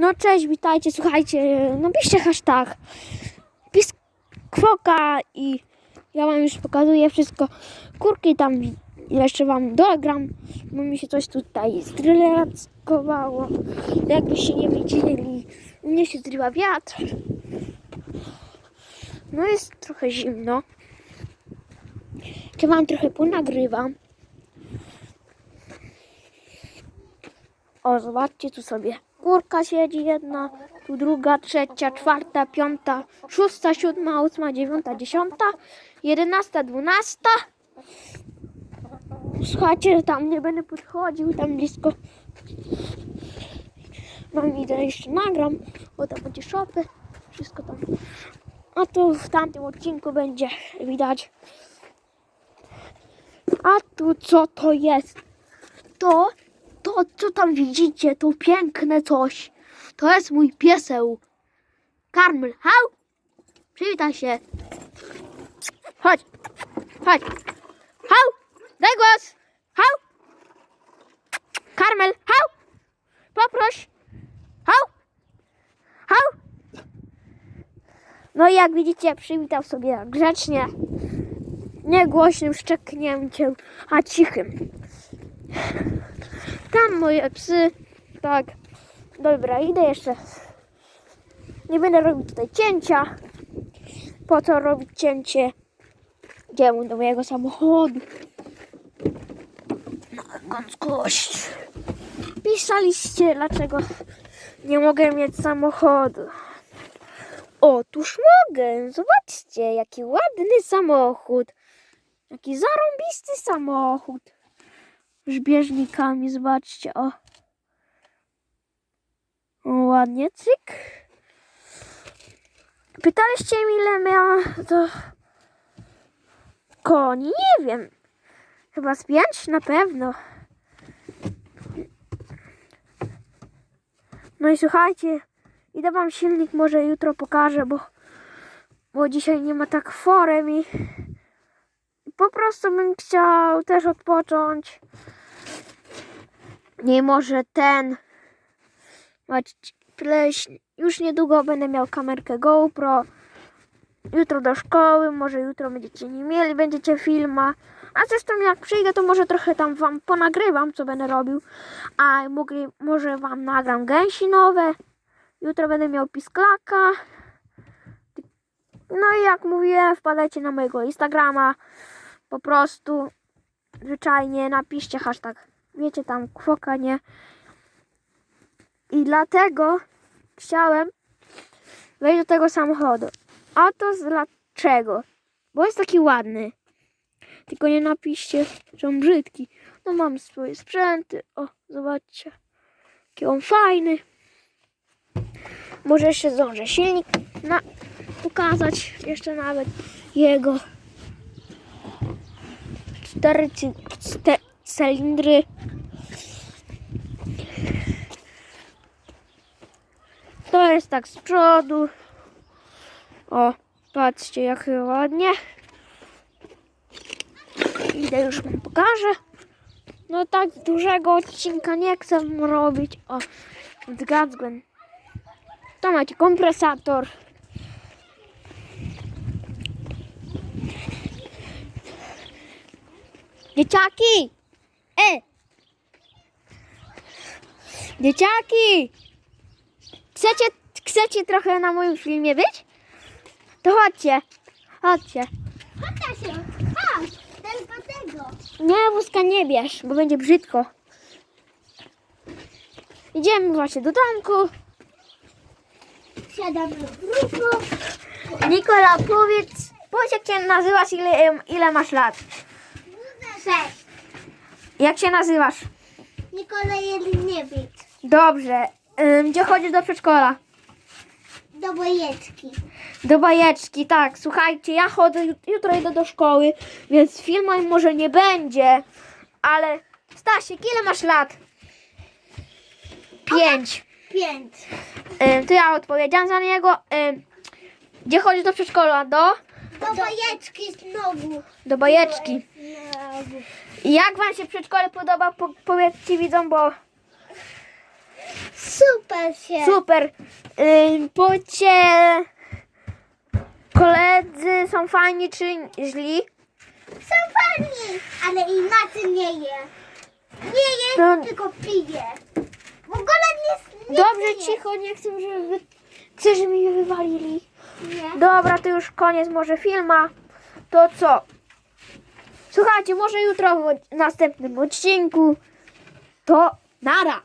No cześć, witajcie, słuchajcie, napiszcie hashtag piskwoka i ja wam już pokazuję wszystko. Kurki tam jeszcze wam dogram, bo mi się coś tutaj zrelackowało. Jakbyście nie widzieli, u mnie się zrywa wiatr. No jest trochę zimno. Ja wam trochę ponagrywam. O, zobaczcie, tu sobie kurka siedzi jedna, tu druga, trzecia, czwarta, piąta, szósta, siódma, ósma, dziewiąta, dziesiąta, jedenasta, dwunasta. Słuchajcie, tam nie będę podchodził, tam blisko. No i to jeszcze nagram, bo tam będzie szopy, wszystko tam. A tu w tamtym odcinku będzie widać. A tu co to jest? To to, co tam widzicie, to piękne coś. To jest mój pieseł. Karmel, hał! Przywitaj się. Chodź, chodź. Hał! Daj głos! Hał! Karmel, hał! Poproś! Hał! Hał! No i jak widzicie, przywitał sobie grzecznie. Nie głośnym szczeknięciem, a cichym. Tam moje psy. Tak. Dobra, idę jeszcze. Nie będę robić tutaj cięcia. Po co robić cięcie? Idziemy do mojego samochodu. Na kość. Pisaliście, dlaczego nie mogę mieć samochodu. Otóż mogę. Zobaczcie, jaki ładny samochód. Jaki zarąbisty samochód żbieżnikami, zobaczcie, o. ładnie, cyk. Pytaliście mnie, ile miała to koni, nie wiem. Chyba z pięć na pewno. No i słuchajcie, idę wam silnik może jutro pokażę, bo, bo dzisiaj nie ma tak forem i po prostu bym chciał też odpocząć. Nie może ten. Zobaczcie, pleś- Już niedługo będę miał kamerkę GoPro. Jutro do szkoły, może jutro będziecie nie mieli, będziecie filma. A zresztą jak przyjdę, to może trochę tam wam ponagrywam, co będę robił. A mogli, może wam nagram gęsi nowe. Jutro będę miał pisklaka. No i jak mówiłem, wpadajcie na mojego Instagrama. Po prostu zwyczajnie napiszcie hashtag. Wiecie tam kwoka, nie? I dlatego chciałem wejść do tego samochodu. A to dlaczego? Bo jest taki ładny. Tylko nie napiszcie, że on brzydki. No mam swoje sprzęty. O, zobaczcie. Jaki on fajny. Może jeszcze zdążę silnik na, pokazać. Jeszcze nawet jego cztery cy- czte- cylindry. To jest tak z przodu. O, patrzcie jak ładnie. Idę już wam pokażę. No tak dużego odcinka nie chcę robić. O, zgadzłem. To macie kompresator. Dzieciaki! E! Dzieciaki! Chcecie, chcecie trochę na moim filmie być? To chodźcie. Chodźcie. Chodź, się, chodź, tylko tego. Nie, wózka nie bierz, bo będzie brzydko. Idziemy właśnie do domku. Siadam do grupu. Nikola, powiedz, powiedz jak się nazywasz, ile, ile masz lat? Sześć. Jak się nazywasz? Nikola Jeliniewicz. Dobrze. Gdzie chodzisz do przedszkola? Do bojeczki. Do bajeczki, tak. Słuchajcie, ja chodzę, jut- jutro idę do szkoły, więc filmu może nie będzie, ale Stasiek, ile masz lat? Pięć. Pięć. Ym, to ja odpowiedziałam za niego. Ym, gdzie chodzisz do przedszkola? Do? Do bojeczki znowu. Do bajeczki. Znowu. Jak wam się przedszkole podoba? Po, powiedzcie widzom, bo Super się. Super. Yy, powiedzcie, koledzy są fajni czy źli? Są fajni, ale inaczej nie je. Nie je, No. tylko pije. W ogóle nie, nie Dobrze, pije. cicho, nie chcę, żeby... Chcę, żeby mnie wywalili. Nie. Dobra, to już koniec może filma. To co? Słuchajcie, może jutro w następnym odcinku. To nara.